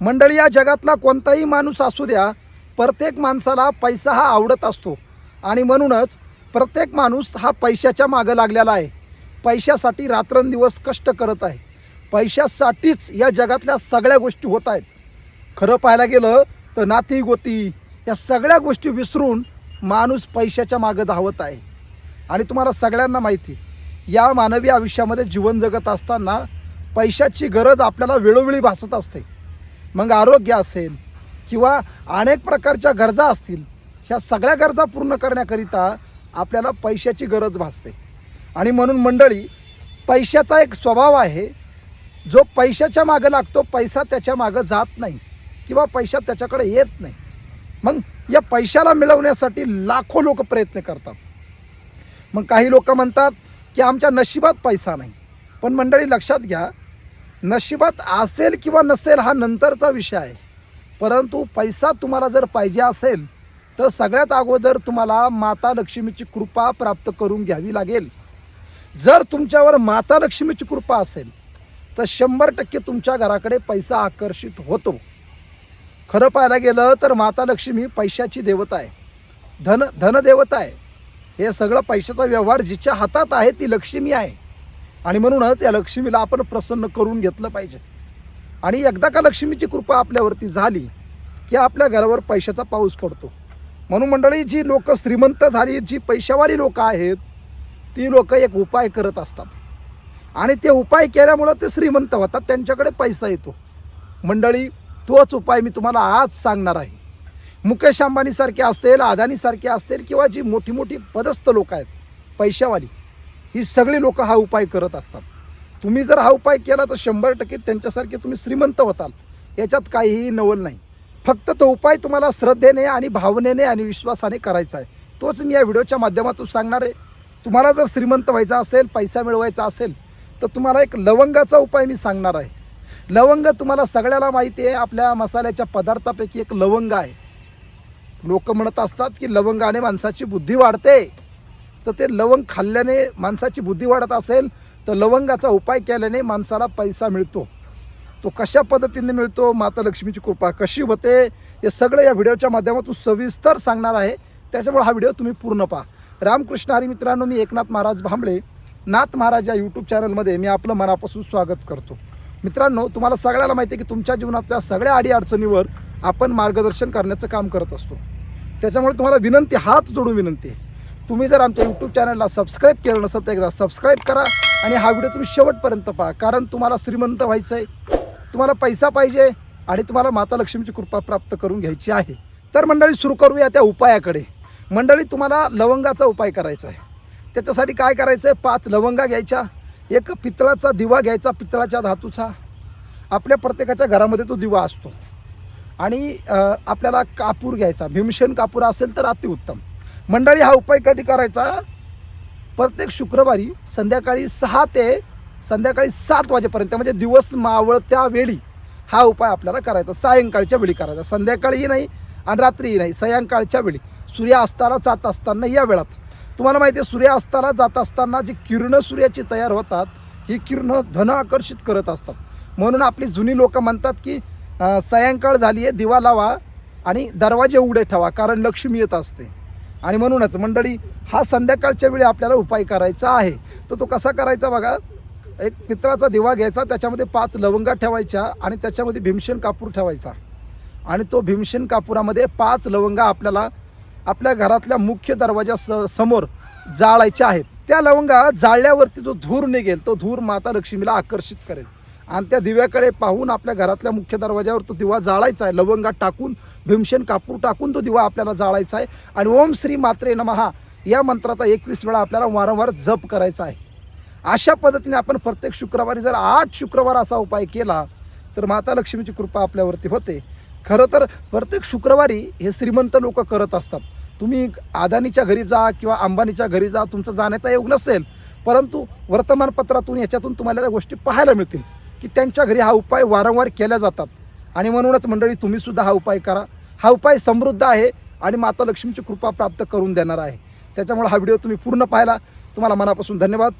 मंडळी या जगातला कोणताही माणूस असू द्या प्रत्येक माणसाला पैसा हा आवडत असतो. आणि म्हणूनच प्रत्येक माणूस हा पैशाच्या मागं लागलेला आहे. पैशासाठी रात्रंदिवस कष्ट करत आहे. पैशासाठीच या जगातल्या सगळ्या गोष्टी होत आहेत. खरं पाहायला गेलं तर नाती गोती या सगळ्या गोष्टी विसरून माणूस पैशाच्या मागं धावत आहे. आणि तुम्हाला सगळ्यांना माहिती या मानवी आयुष्यामध्ये जीवन जगत असताना पैशाची गरज आपल्याला वेळोवेळी भासत असते. मग आरोग्य असेल किंवा अनेक प्रकारच्या गरजा असतील ह्या सगळ्या गरजा पूर्ण करण्याकरिता आपल्याला पैशाची गरज भासते. आणि म्हणून मंडळी पैशाचा एक स्वभाव आहे जो पैशाच्या मागं लागतो पैसा त्याच्या मागं जात नाही किंवा पैसा त्याच्याकडे येत नाही. मग या पैशाला मिळवण्यासाठी लाखो लोक प्रयत्न करतात. मग काही लोक म्हणतात की आमच्या नशिबात पैसा नाही. पण मंडळी लक्षात घ्या नशिबात असेल किंवा नसेल हा नंतरचा विषय आहे. परंतु पैसा तुम्हाला जर पाहिजे असेल तर सगळ्यात अगोदर तुम्हाला माता लक्ष्मीची कृपा प्राप्त करून घ्यावी लागेल. जर तुमच्यावर माता लक्ष्मीची कृपा असेल तर शंभर टक्के तुमच्या घराकडे पैसा आकर्षित होतो. खरं पाहायला गेलं तर माता लक्ष्मी पैशाची देवता आहे. धन धनदेवता आहे. हे सगळं पैशाचा व्यवहार जिच्या हातात आहे ती लक्ष्मी आहे. आणि म्हणूनच या लक्ष्मीला आपण प्रसन्न करून घेतलं पाहिजे. आणि एकदा का लक्ष्मीची कृपा आपल्यावरती झाली की आपल्या घरावर पैशाचा पाऊस पडतो. म्हणून मंडळी जी लोक श्रीमंत झाली जी पैशावारी लोक आहेत ती लोक एक उपाय करत असतात. आणि ते उपाय केल्यामुळं ते श्रीमंत होतात त्यांच्याकडे पैसा येतो. मंडळी तोच उपाय मी तुम्हाला आज सांगणार आहे. मुकेश अंबानीसारखे असतील अदानीसारखे असतील किंवा जी मोठी मोठी पदस्थ लोक आहेत पैशावाली ही सगळी लोक हा उपाय करत असतात. तुम्ही जर हा उपाय केला तर शंभर टक्के त्यांच्यासारखे तुम्ही श्रीमंत होताल. याच्यात काहीही नवल नाही. फक्त तो उपाय तुम्हाला श्रद्धेने आणि भावनेने आणि विश्वासाने करायचा आहे. तोच मी या व्हिडिओच्या माध्यमातून सांगणार आहे. तुम्हाला जर श्रीमंत व्हायचा असेल पैसा मिळवायचा असेल तर तुम्हाला एक लवंगाचा उपाय मी सांगणार आहे. लवंग तुम्हाला सगळ्याला माहिती आहे. आपल्या मसाल्याच्या पदार्थापैकी एक लवंग आहे. लोक म्हणत असतात की लवंगाने माणसाची बुद्धी वाढते. तर ते लवंग खाल्ल्याने माणसाची बुद्धी वाढत असेल तर लवंगाचा उपाय केल्याने माणसाला पैसा मिळतो. तो कशा पद्धतीने मिळतो? माता लक्ष्मीची कृपा कशी होते? हे सगळं या व्हिडिओच्या माध्यमातून सविस्तर सांगणार आहे. त्याच्यामुळे हा व्हिडिओ तुम्ही पूर्ण पहा. रामकृष्ण हरी मित्रांनो मी एकनाथ महाराज भांबळे. नाथ महाराज या यूट्यूब चॅनलमध्ये मी आपलं मनापासून स्वागत करतो. मित्रांनो तुम्हाला सगळ्याला माहिती आहे की तुमच्या जीवनातल्या सगळ्या अडीअडचणीवर आपण मार्गदर्शन करण्याचं काम करत असतो. त्याच्यामुळे तुम्हाला विनंती हात जोडून विनंती आहे. तुम्ही जर आमच्या यूट्यूब चॅनलला सबस्क्राईब केलं नसेल तर एकदा सबस्क्राईब करा आणि हा व्हिडिओ तुम्ही शेवटपर्यंत पहा कारण तुम्हाला श्रीमंत व्हायचं आहे तुम्हाला पैसा पाहिजे आणि तुम्हाला माता लक्ष्मीची कृपा प्राप्त करून घ्यायची आहे. तर मंडळी सुरू करूया त्या उपायाकडे. मंडळी तुम्हाला लवंगाचा उपाय करायचा आहे. त्याच्यासाठी काय करायचं आहे पाच लवंगा घ्यायच्या एक पितळाचा दिवा घ्यायचा पितळाच्या धातूचा. आपल्या प्रत्येकाच्या घरामध्ये तो दिवा असतो. आणि आपल्याला कापूर घ्यायचा. भीमसेन कापूर असेल तर अतिउत्तम. मंडळी हा उपाय कधी करायचा? प्रत्येक शुक्रवारी संध्याकाळी सहा ते संध्याकाळी सात वाजेपर्यंत म्हणजे दिवस मावळत्या वेळी हा उपाय आपल्याला करायचा. सायंकाळच्या वेळी करायचा. संध्याकाळीही नाही आणि रात्रीही नाही सायंकाळच्या वेळी. सूर्यास्ताला जात असताना या वेळात. तुम्हाला माहिती आहे सूर्यास्ताला जात असताना जी किरणं सूर्याची तयार होतात ही किरणं धन आकर्षित करत असतात. म्हणून आपली जुनी लोकं म्हणतात की सायंकाळ झाली आहे दिवा लावा आणि दरवाजे उघडे ठेवा कारण लक्ष्मी येत असते. आणि म्हणूनच मंडळी हा संध्याकाळच्या वेळी आपल्याला उपाय करायचा आहे. तर तो कसा करायचा बघा एक पित्राचा दिवा घ्यायचा त्याच्यामध्ये पाच लवंगा ठेवायच्या आणि त्याच्यामध्ये भीमसेन कापूर ठेवायचा. आणि तो भीमसेन कापुरामध्ये पाच लवंगा आपल्याला आपल्या घरातल्या मुख्य दरवाजा स समोर जाळायच्या आहेत. त्या लवंगा जाळल्यावरती जो धूर निघेल तो धूर माता लक्ष्मीला आकर्षित करेल. आणि त्या दिव्याकडे पाहून आपल्या घरातल्या मुख्य दरवाजावर तो दिवा जाळायचा आहे. लवंगात टाकून भीमसेन कापूर टाकून तो दिवा आपल्याला जाळायचा आहे. आणि ओम श्री मात्रे नमहा या मंत्राचा एकवीस वेळा आपल्याला वारंवार जप करायचा आहे. अशा पद्धतीने आपण प्रत्येक शुक्रवारी जर आठ शुक्रवार असा उपाय केला तर माता लक्ष्मीची कृपा आपल्यावरती होते. खरं तर प्रत्येक शुक्रवारी हे श्रीमंत लोक करत असतात. तुम्ही आदानीच्या घरी जा किंवा अंबानीच्या घरी जा तुमचं जाण्याचा योग नसेल परंतु वर्तमानपत्रातून याच्यातून तुम्हाला त्या गोष्टी पाहायला मिळतील. की त्यांच्या घरी हा उपाय वारंवार केल्या जातात. आणि म्हणूनच मंडळी तुम्हीसुद्धा हा उपाय करा. हा उपाय समृद्ध आहे आणि माता लक्ष्मीची कृपा प्राप्त करून देणार आहे. त्याच्यामुळे हा व्हिडिओ तुम्ही पूर्ण पाहिला. तुम्हाला मनापासून धन्यवाद.